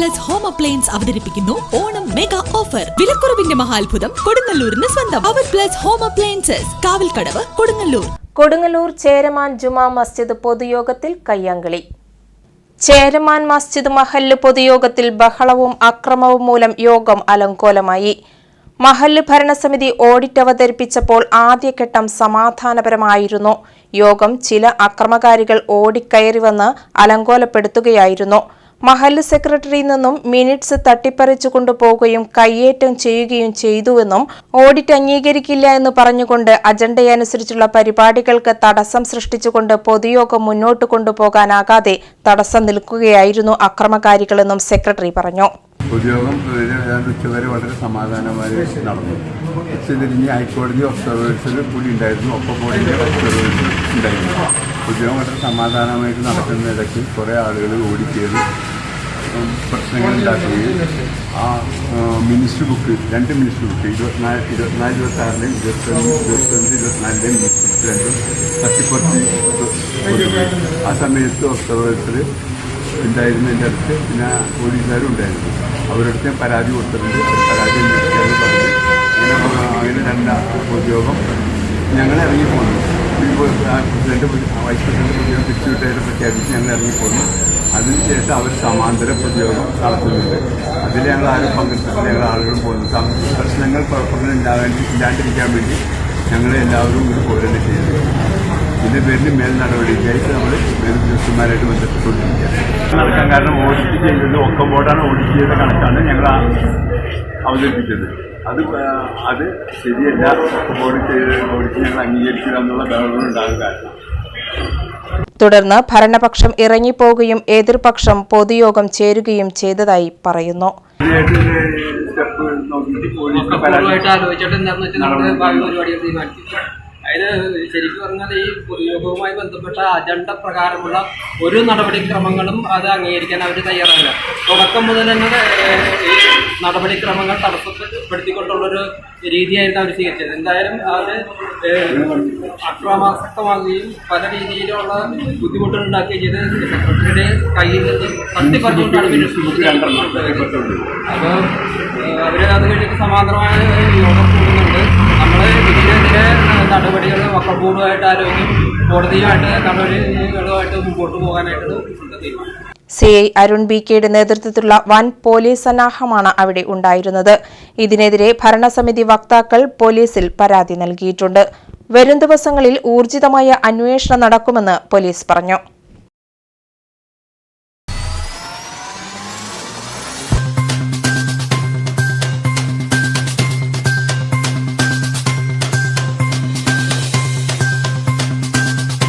Plus home appliance അവതരിപ്പിക്കുന്നു. Onam mega offer വിലക്കുറവിന്റെ മഹാത്ഭുതം കൊടുങ്ങല്ലൂരിന് സ്വന്തം. അവർ plus home appliances Kavalkadavu Kodungallur. Kodungallur Cheraman Juma Masjid പൊതുയോഗത്തിൽ കയ്യാങ്കളി. ചേരമാൻ മസ്ജിദ് മഹല്ല് പൊതുയോഗത്തിൽ ബഹളവും അക്രമവും മൂലം യോഗം അലങ്കോലമായി. മഹല്ല് ഭരണസമിതി ഓഡിറ്റ് അവതരിപ്പിച്ചപ്പോൾ ആദ്യഘട്ടം സമാധാനപരമായിരുന്നു. യോഗം ചില അക്രമകാരികൾ ഓടിക്കയറി വന്ന് അലങ്കോലപ്പെടുത്തുകയായിരുന്നു. മഹല്ല് സെക്രട്ടറിയിൽ നിന്നും മിനിറ്റ്സ് തട്ടിപ്പറിച്ചു കൊണ്ടുപോകുകയും കയ്യേറ്റം ചെയ്യുകയും ചെയ്തുവെന്നും ഓഡിറ്റ് അംഗീകരിക്കില്ല എന്ന് പറഞ്ഞുകൊണ്ട് അജണ്ടയനുസരിച്ചുള്ള പരിപാടികൾക്ക് തടസ്സം സൃഷ്ടിച്ചുകൊണ്ട് പൊതുയോഗം മുന്നോട്ട് കൊണ്ടുപോകാനാകാതെ തടസ്സം നിൽക്കുകയായിരുന്നു അക്രമകാരികളെന്നും സെക്രട്ടറി പറഞ്ഞു. പൊതുയോഗം ഉച്ചവരെ വളരെ സമാധാനമായി നടന്നു. ഉച്ചതിരിഞ്ഞ് ഹൈക്കോടതി ഒബ്സർവേഴ്സിൽ കൂടി ഉണ്ടായിരുന്നു. ഒപ്പം ബോർഡിന്റെ ഒബ്സർവേഴ്സ് ഉണ്ടായിരുന്നു. ഉദ്യോഗം വളരെ സമാധാനമായിട്ട് നടക്കുന്നതിടയ്ക്ക് കുറേ ആളുകൾ ഓടിക്കേറി ഉണ്ടാക്കുകയും ആ മിനിസ്റ്റർ ബുക്ക് രണ്ട് മിനിസ്റ്റർ ബുക്ക് ഇരുപത്തിനാല് ഇരുപത്തിനാല് ഇരുപത്താറിന്റെയും ഇരുപത്തൊന്ന് ഇരുപത്തൊന്ന് ഇരുപത്തിനാലിന്റെയും മിനിസ്റ്റർ രണ്ടും കൊണ്ടുപോയി ആ സമയത്ത് ഒബ്സർവേഴ്സിൽ ഉണ്ടായിരുന്നതിന്റെ അടുത്ത്. പിന്നെ പോലീസുകാരും ഉണ്ടായിരുന്നു. അവരടുത്ത് ഞാൻ പരാതി കൊടുത്തിട്ടുണ്ട്. പരാതി അന്വേഷിക്കാമെന്ന് പറഞ്ഞു. അങ്ങനെ അങ്ങനെ രണ്ടാം ഉദ്യോഗം ഞങ്ങൾ ഇറങ്ങിപ്പോന്നു. പ്രസിഡന്റ് വൈസ് പ്രസിഡന്റ് തിരിച്ചുവിട്ടതിനെ പ്രഖ്യാപിച്ച് ഞങ്ങൾ ഇറങ്ങിപ്പോന്നു അതിനുശേഷം അവർ സമാന്തര പ്രതിയോഗം നടത്തുന്നുണ്ട്. അതിൽ ഞങ്ങൾ ആരും പങ്കെടുത്തിട്ടില്ല. ഞങ്ങൾ ആളുകളും പോകുന്നു. പ്രശ്നങ്ങൾ പുറപ്പെടുന്ന ഉണ്ടാകാൻ ഇല്ലാണ്ടിരിക്കാൻ വേണ്ടി ഞങ്ങൾ എല്ലാവരും ഒരു പോരന്നെ ചെയ്യുന്നത് ഇതിന്റെ പേരിൽ മേൽ നടപടിക്കായിട്ട് നമ്മൾ മേലുദ്യോഗസ്ഥന്മാരായിട്ട് ബന്ധപ്പെട്ടുകൊണ്ടിരിക്കുക നടക്കാൻ കാരണം ഓഡിറ്റ് ചെയ്തത് ഒക്കെ ബോർഡാണ് ഓഡിറ്റ് ചെയ്ത കണക്കാണ് ഞങ്ങൾ അവതരിപ്പിച്ചത്. അത് അത് ശരിയല്ല. ഒക്കെ ബോർഡ് ചെയ്ത് ഓഡിറ്റ് ഞങ്ങൾ അംഗീകരിക്കുക എന്നുള്ള കാരണം. തുടർന്ന് ഭരണപക്ഷം ഇറങ്ങിപ്പോകുകയും എതിർപക്ഷം പൊതുയോഗം ചേരുകയും ചെയ്തതായി പറയുന്നു. സ്റ്റെപ്പ് നോക്കിയിട്ട് അതായത് ശരിക്കും പറഞ്ഞാൽ ഈ പൊതുയോഗവുമായി ബന്ധപ്പെട്ട അജണ്ട പ്രകാരമുള്ള ഒരു നടപടിക്രമങ്ങളും അത് അംഗീകരിക്കാൻ അവർ തയ്യാറല്ല തുടക്കം മുതൽ തന്നെ ഈ നടപടിക്രമങ്ങൾ തടസ്സപ്പെടുത്തിക്കൊണ്ടുള്ളൊരു രീതിയായിരുന്നു അവർ സ്വീകരിച്ചത്. എന്തായാലും അത് അക്രമാസക്തമാകുകയും പല രീതിയിലുള്ള ബുദ്ധിമുട്ടുകൾ ഉണ്ടാക്കുകയും ചെയ്ത് സെക്രട്ടറിയുടെ കയ്യിൽ നിന്ന് തട്ടിപ്പറിച്ചുകൊണ്ടാണ് പിന്നെ അപ്പോൾ അവർ അത് കഴിഞ്ഞിട്ട് സമാന്തരമായ യോഗം കൂടുന്നുണ്ട്. നമ്മൾ ഇതിനെതിരെ നടപടികൾ പൂർണമായിട്ട് ആലോചിക്കും. കോടതിയുമായിട്ട് നടപടികളുമായിട്ട് മുമ്പോട്ട് പോകാനായിട്ട് സി ഐ അരുൺ ബി കെയുടെ നേതൃത്വത്തിലുള്ള വൻ പോലീസ് സന്നാഹമാണ് അവിടെ ഉണ്ടായിരുന്നത്. ഇതിനെതിരെ ഭരണസമിതി വക്താക്കൾ പോലീസിൽ പരാതി നൽകിയിട്ടുണ്ട്. വരും ദിവസങ്ങളിൽ ഊർജിതമായ അന്വേഷണം നടക്കുമെന്ന് പോലീസ് പറഞ്ഞു.